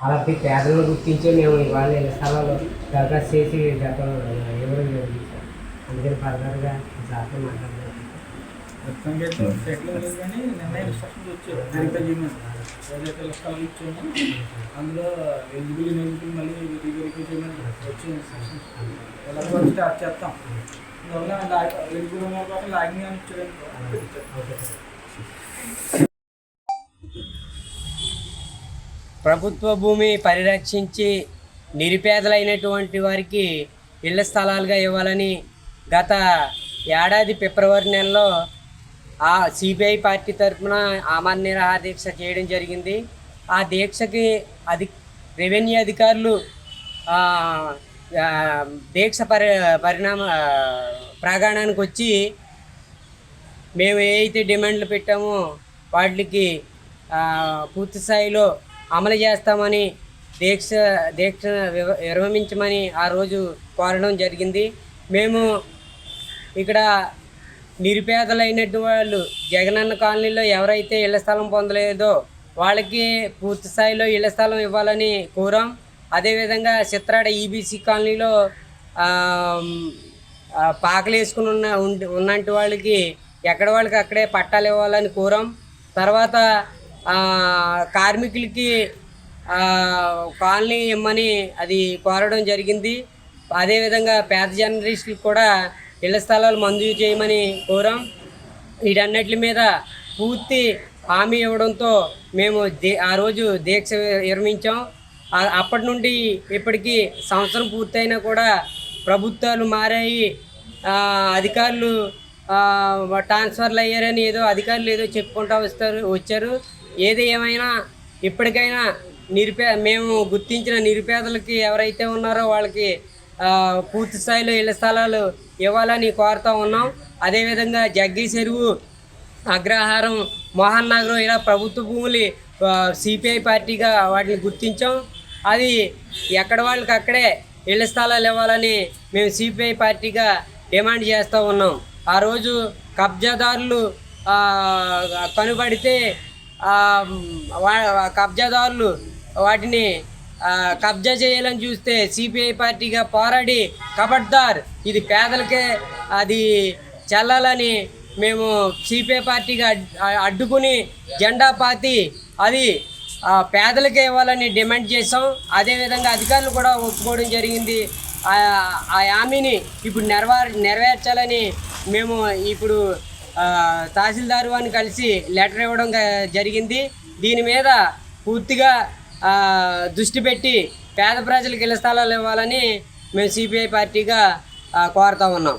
అలాంటి పేదలను గుర్తించి మేము ఇవాళ ఇళ్ళ స్థలాలు దరఖాస్తు చేసి గతం ఇవ్వడం జరిగింది సార్. అందుకని ఫర్దర్గా సార్తో మాట్లాడుతున్నాం అందులో ఎలిజిబుల్ ఎలిజిబుల్ మళ్ళీ వెరిఫై చేయమని వచ్చే ఎలా స్టార్ట్ చేస్తాం. అందువల్ల ఎలిజిబుల్ ఉన్న వాళ్ళకి లాగిన్ అని ఇచ్చారు ప్రభుత్వ భూమి పరిరక్షించి నిరుపేదలైనటువంటి వారికి ఇళ్ళ స్థలాలుగా ఇవ్వాలని గత ఏడాది ఫిబ్రవరి నెలలో ఆ సిబిఐ పార్టీ తరఫున ఆమాన్ నిరాహార దీక్ష చేయడం జరిగింది. ఆ దీక్షకి అధి రెవెన్యూ అధికారులు దీక్ష పరి పరిణామ ఆ, ప్రాంగణానికి వచ్చి మేము ఏ అయితే డిమాండ్లు పెట్టామో వాటికి పూర్తి స్థాయిలో అమలు చేస్తామని దీక్ష దీక్ష విరమించమని ఆ రోజు కోరడం జరిగింది. మేము ఇక్కడ నిరుపేదలైనటువంటి వాళ్ళు జగనన్న కాలనీలో ఎవరైతే ఇళ్ళ స్థలం పొందలేదో వాళ్ళకి పూర్తి స్థాయిలో ఇళ్ళ స్థలం ఇవ్వాలని కోరాం. అదేవిధంగా చిత్రాడ ఈబీసీ కాలనీలో పాకలు వేసుకుని ఉన్న ఉండి- ఉన్నంటి వాళ్ళకి ఎక్కడ వాళ్ళకి అక్కడే పట్టాలు ఇవ్వాలని కోరాం. తర్వాత కార్మికులకి కాలనీ ఇమ్మని అది కోరడం జరిగింది. అదేవిధంగా పేద జర్నలిస్టులకు కూడా ఇళ్ళ స్థలాలు మంజూరు చేయమని కోరాం. వీటన్నిటి మీద పూర్తి హామీ ఇవ్వడంతో మేము దే ఆ రోజు దీక్ష విరమించాం అప్పటి నుండి ఇప్పటికీ సంవత్సరం పూర్తయినా కూడా ప్రభుత్వాలు మారాయి. అధికారులు ట్రాన్స్ఫర్లు అయ్యారని ఏదో అధికారులు ఏదో చెప్పుకుంటూ వస్తారు వచ్చారు. ఏది ఏమైనా ఇప్పటికైనా నిరుపే మేము గుర్తించిన నిరుపేదలకి ఎవరైతే ఉన్నారో వాళ్ళకి పూర్తి స్థాయిలో ఇళ్ళ స్థలాలు ఇవ్వాలని కోరుతూ ఉన్నాం. అదేవిధంగా జగ్గి చెరువు అగ్రహారం మోహన్ నగరం ఇలా ప్రభుత్వ భూములు సిపిఐ పార్టీగా వాటిని గుర్తించాం. అది ఎక్కడ వాళ్ళకి అక్కడే ఇళ్ళ స్థలాలు ఇవ్వాలని మేము సిపిఐ పార్టీగా డిమాండ్ చేస్తూ ఉన్నాం. ఆ రోజు కబ్జాదారులు కనబడితే కనుబడితే కబ్జాదారులు వాటిని కబ్జా చేయాలని చూస్తే సిపిఐ పార్టీగా పోరాడి కబడ్దార్. ఇది పేదలకే అది చల్లాలని మేము సిపిఐ పార్టీగా అడ్డుకుని జెండా పాతి అది పేదలకే ఇవ్వాలని డిమాండ్ చేసాం అదేవిధంగా అధికారులు కూడా ఒప్పుకోవడం జరిగింది. ఆ ఆ హామీని ఇప్పుడు నెరవేర్ నెరవేర్చాలని మేము ఇప్పుడు తహసీల్దార్ వారిని కలిసి లెటర్ ఇవ్వడం జరిగింది. దీని మీద పూర్తిగా దృష్టి పెట్టి పేద ప్రజలకు ఇళ్ళ స్థలాలు ఇవ్వాలని మేము సిపిఐ పార్టీగా కోరుతా ఉన్నాం.